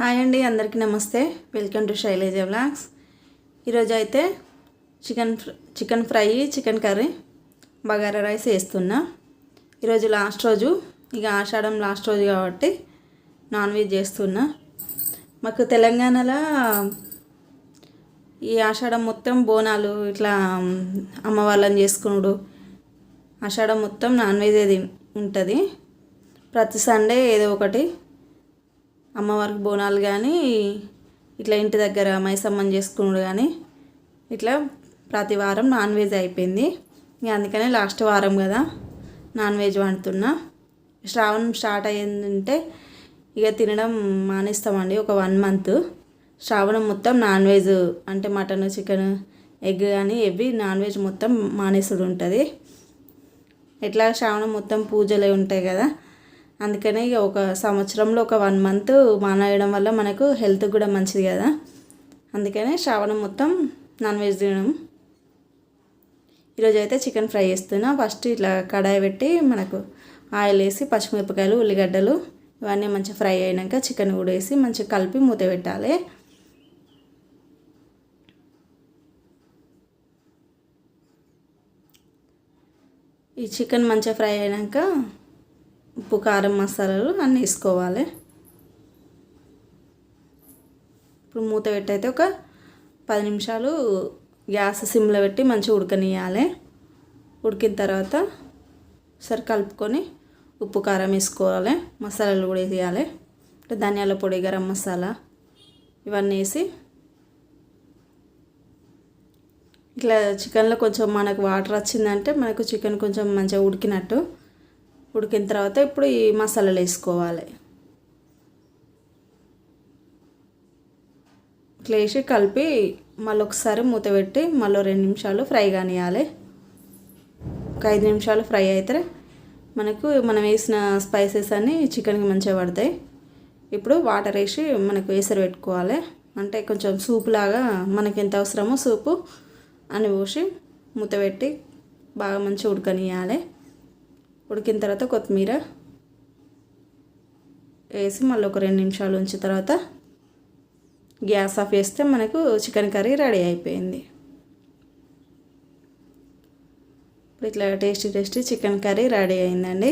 Hi అండి అందరికీ నమస్తే. వెల్కమ్ టు శైలేజ బ్లాగ్స్ ఈరోజు అయితే chicken chicken fry chicken curry bagara rice వేస్తున్నా. ఈరోజు లాస్ట్ రోజు ఇక ఆషాఢం లాస్ట్ రోజు కాబట్టి నాన్ వెజ్ చేస్తున్నా. మాకు తెలంగాణలో ఈ ఆషాఢం మొత్తం బోనాలు ఇట్లా అమ్మ వాళ్ళని చేసుకున్నాడు ఆషాఢం మొత్తం నాన్ వెజ్ అది ఉంటుంది. ప్రతి సండే ఏదో ఒకటి అమ్మవారికి బోనాలు కానీ ఇట్లా ఇంటి దగ్గర మైసమ్మని చేసుకున్నాడు కానీ ఇట్లా ప్రతి వారం నాన్ వెజ్ అయిపోయింది. ఇక అందుకనే లాస్ట్ వారం కదా నాన్ వెజ్ వండుతున్నా. శ్రావణం స్టార్ట్ అయ్యిందంటే ఇక తినడం మానేస్తామండి ఒక వన్ మంత్. శ్రావణం మొత్తం నాన్ వెజ్ అంటే మటన్ చికెన్ ఎగ్ కానీ ఇవి నాన్ వెజ్ మొత్తం మానేసుడు ఉంటుంది. ఎట్లా శ్రావణం మొత్తం పూజలే ఉంటాయి కదా అందుకనే ఇక ఒక సంవత్సరంలో ఒక వన్ మంత్ మానేయడం వల్ల మనకు హెల్త్ కూడా మంచిది కదా. అందుకనే శ్రావణం మొత్తం నాన్ వెజ్ తినడం. ఈరోజు అయితే చికెన్ ఫ్రై చేస్తున్నా. ఫస్ట్ ఇట్లా కడాయి పెట్టి మనకు ఆయిల్ వేసి పచ్చిమిరపకాయలు ఉల్లిగడ్డలు ఇవన్నీ మంచిగా ఫ్రై అయినాక చికెన్ కూడా వేసి మంచిగా కలిపి మూత పెట్టాలి. ఈ చికెన్ మంచిగా ఫ్రై అయినాక ఉప్పు కారం మసాలాలు అన్నీ వేసుకోవాలి. ఇప్పుడు మూత పెట్టయితే ఒక పది నిమిషాలు గ్యాస్ సిమ్లో పెట్టి మంచిగా ఉడకనియాలి ఉడికిన తర్వాత సరి కలుపుకొని ఉప్పు కారం వేసుకోవాలి. మసాలాలు కూడా వేయాలి అంటే ధనియాల పొడి గరం మసాలా ఇవన్నీ వేసి ఇట్లా చికెన్లో కొంచెం మనకు వాటర్ వచ్చిందంటే మనకు చికెన్ కొంచెం మంచిగా ఉడికినట్టు ఉడికిన తర్వాత ఇప్పుడు ఈ మసాలాలు వేసుకోవాలి. ఇట్లా వేసి కలిపి మళ్ళీ ఒకసారి మూత పెట్టి మళ్ళీ రెండు నిమిషాలు ఫ్రై కానియాలి ఒక ఐదు నిమిషాలు ఫ్రై అయితే మనకు మనం వేసిన స్పైసెస్ అన్నీ చికెన్కి మంచిగా పడతాయి. ఇప్పుడు వాటర్ వేసి మనకు వేసరి పెట్టుకోవాలి. అంటే కొంచెం సూప్ లాగా మనకి ఎంత అవసరమో సూపు అని పోసి మూత పెట్టి బాగా మంచిగా ఉడకనియాలి ఉడికిన తర్వాత కొత్తిమీర వేసి మళ్ళీ ఒక రెండు నిమిషాలు ఉంచిన తర్వాత గ్యాస్ ఆఫ్ చేస్తే మనకు చికెన్ కర్రీ రెడీ అయిపోయింది. ఇప్పుడు ఇట్లా tasty tasty chicken curry ready అయిందండి.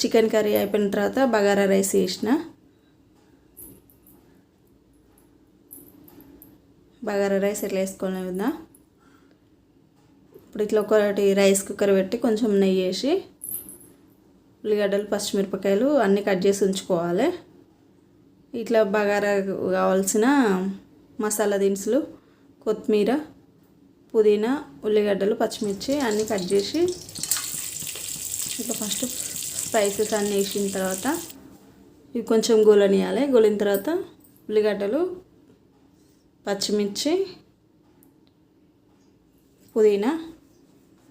చికెన్ కర్రీ అయిపోయిన తర్వాత బగారా రైస్ వేసిన బగారా రైస్ ఎట్లా వేసుకొని కదా ఇప్పుడు ఇట్లా ఒకటి రైస్ కుక్కర్ పెట్టి కొంచెం నెయ్యి వేసి ఉల్లిగడ్డలు పచ్చిమిరపకాయలు అన్నీ కట్ చేసి ఉంచుకోవాలి. ఇట్లా బగారా కావాల్సిన మసాలా దినుసులు కొత్తిమీర పుదీనా ఉల్లిగడ్డలు పచ్చిమిర్చి అన్నీ కట్ చేసి ఇట్లా ఫస్ట్ స్పైసెస్ అన్నీ వేసిన తర్వాత ఇవి కొంచెం గోలనియాలి. గోలిన తర్వాత ఉల్లిగడ్డలు పచ్చిమిర్చి పుదీనా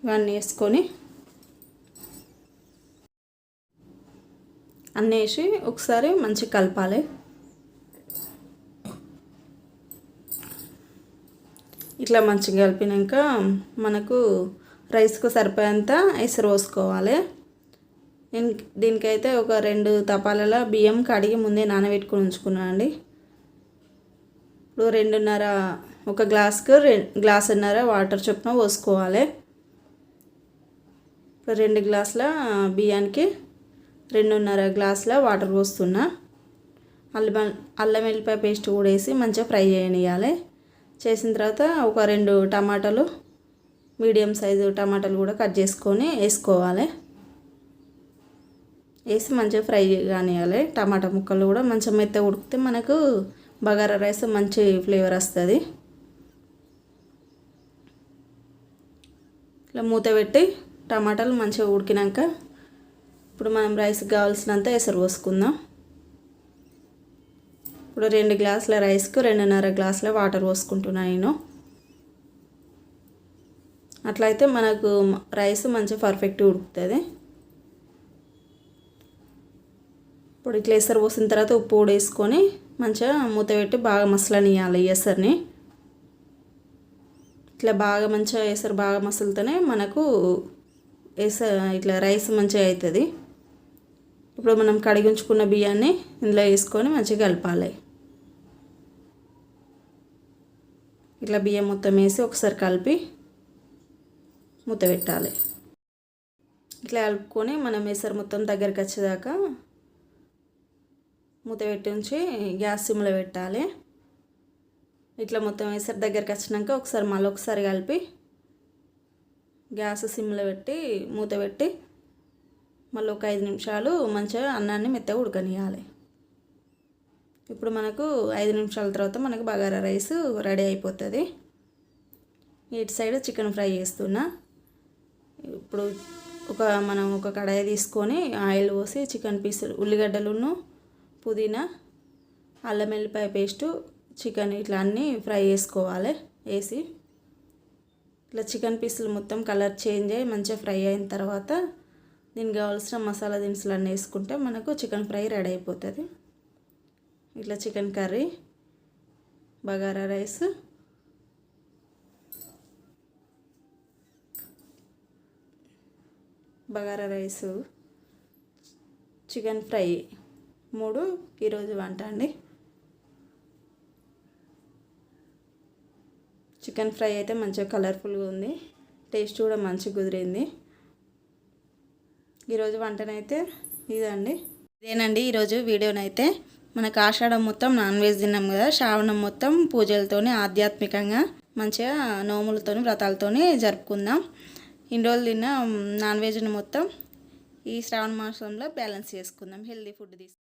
ఇవన్నీ వేసుకొని అన్నీ వేసి ఒకసారి మంచిగా కలపాలి. ఇట్లా మంచిగా కలిపినాక మనకు రైస్కు సరిపోయేంత ఎసరు పోసుకోవాలి. నేను దీనికైతే ఒక రెండు తపాలలో బియ్యం కడిగి ముందే నానబెట్టుకుని ఉంచుకున్నాను అండి ఇప్పుడు రెండున్నర ఒక గ్లాస్కు రెండు గ్లాసున్నర వాటర్ చొప్పున పోసుకోవాలి. ఇప్పుడు రెండు గ్లాసుల బియ్యానికి రెండున్నర గ్లాసుల వాటర్ పోస్తున్నా. అల్లం అల్లం వెల్లిపాయ పేస్ట్ కూడా వేసి మంచిగా ఫ్రై చేయనియాలి చేసిన తర్వాత ఒక రెండు టమాటాలు మీడియం సైజు టమాటాలు కూడా కట్ చేసుకొని వేసుకోవాలి. వేసి మంచిగా ఫ్రై కానివ్వాలి టమాటా ముక్కలు కూడా మంచిగా మెత్త ఉడికితే మనకు బగారా రైస్ మంచి ఫ్లేవర్ వస్తుంది. ఇట్లా మూత పెట్టి టమాటాలు మంచిగా ఉడికినాక ఇప్పుడు మనం రైస్కి కావాల్సినంత ఎసరు పోసుకుందాం. ఇప్పుడు రెండు గ్లాసుల రైస్కు రెండున్నర గ్లాసుల వాటర్ పోసుకుంటున్నాను నేను. అట్లయితే మనకు రైస్ మంచిగా పర్ఫెక్ట్ ఉడుకుతుంది. ఇప్పుడు ఇట్లా ఎసరు పోసిన తర్వాత ఉప్పు కూడా వేసుకొని మంచిగా మూత పెట్టి బాగా మసలనియాలి ఎసర్ని. ఇట్లా బాగా మంచిగా ఎసరు బాగా మసులుతూనే మనకు ఎస ఇట్లా రైస్ మంచిగా అవుతుంది ఇప్పుడు మనం కడిగించుకున్న బియ్యాన్ని ఇందులో వేసుకొని మంచిగా కలపాలి. ఇట్లా బియ్యం మొత్తం వేసి ఒకసారి కలిపి మూత పెట్టాలి. ఇట్లా కలుపుకొని మనం ఎసరు మొత్తం దగ్గరికి వచ్చేదాకా మూత పెట్టి ఉంచి గ్యాస్ సిమ్లో పెట్టాలి. ఇట్లా మొత్తం వేసరి దగ్గరికి వచ్చినాక ఒకసారి మళ్ళీ ఒకసారి కలిపి గ్యాస్ సిమ్లో పెట్టి మూత పెట్టి మళ్ళీ ఒక ఐదు నిమిషాలు మంచిగా అన్నాన్ని మెత్తగా ఉడకనియాలి ఇప్పుడు మనకు ఐదు నిమిషాల తర్వాత మనకు బగారా రైస్ రెడీ అయిపోతుంది. ఇటు సైడ్ చికెన్ ఫ్రై చేస్తున్నా. ఇప్పుడు ఒక మనం ఒక కడాయి తీసుకొని ఆయిల్ పోసి చికెన్ పీసులు ఉల్లిగడ్డలును పుదీనా అల్లం వెల్లిపాయ పేస్టు చికెన్ ఇట్లా అన్నీ ఫ్రై చేసుకోవాలి. వేసి ఇట్లా చికెన్ పీసులు మొత్తం కలర్ చేంజ్ అయ్యి మంచిగా ఫ్రై అయిన తర్వాత దీనికి కావాల్సిన మసాలా దినుసులు అన్నీ వేసుకుంటే మనకు చికెన్ ఫ్రై రెడీ అయిపోతుంది. ఇట్లా chicken curry bagara rice. Bagara rice chicken fry. మూడు ఈరోజు వంట అండి. చికెన్ ఫ్రై అయితే మంచిగా కలర్ఫుల్గా ఉంది. టేస్ట్ కూడా మంచిగా కుదిరింది. ఈరోజు వంటనైతే ఇదండి. ఇదేనండి ఈరోజు వీడియోనైతే మనకు ఆషాఢం మొత్తం నాన్ వెజ్ తిన్నాం కదా శ్రావణం మొత్తం పూజలతోని ఆధ్యాత్మికంగా మంచిగా నోములతోని వ్రతాలతోని జరుపుకుందాం. ఇన్ని రోజులు తిన్న నాన్ వెజ్ని మొత్తం ఈ శ్రావణ మాసంలో బ్యాలెన్స్ చేసుకుందాం హెల్దీ ఫుడ్ తీసుకుందాం.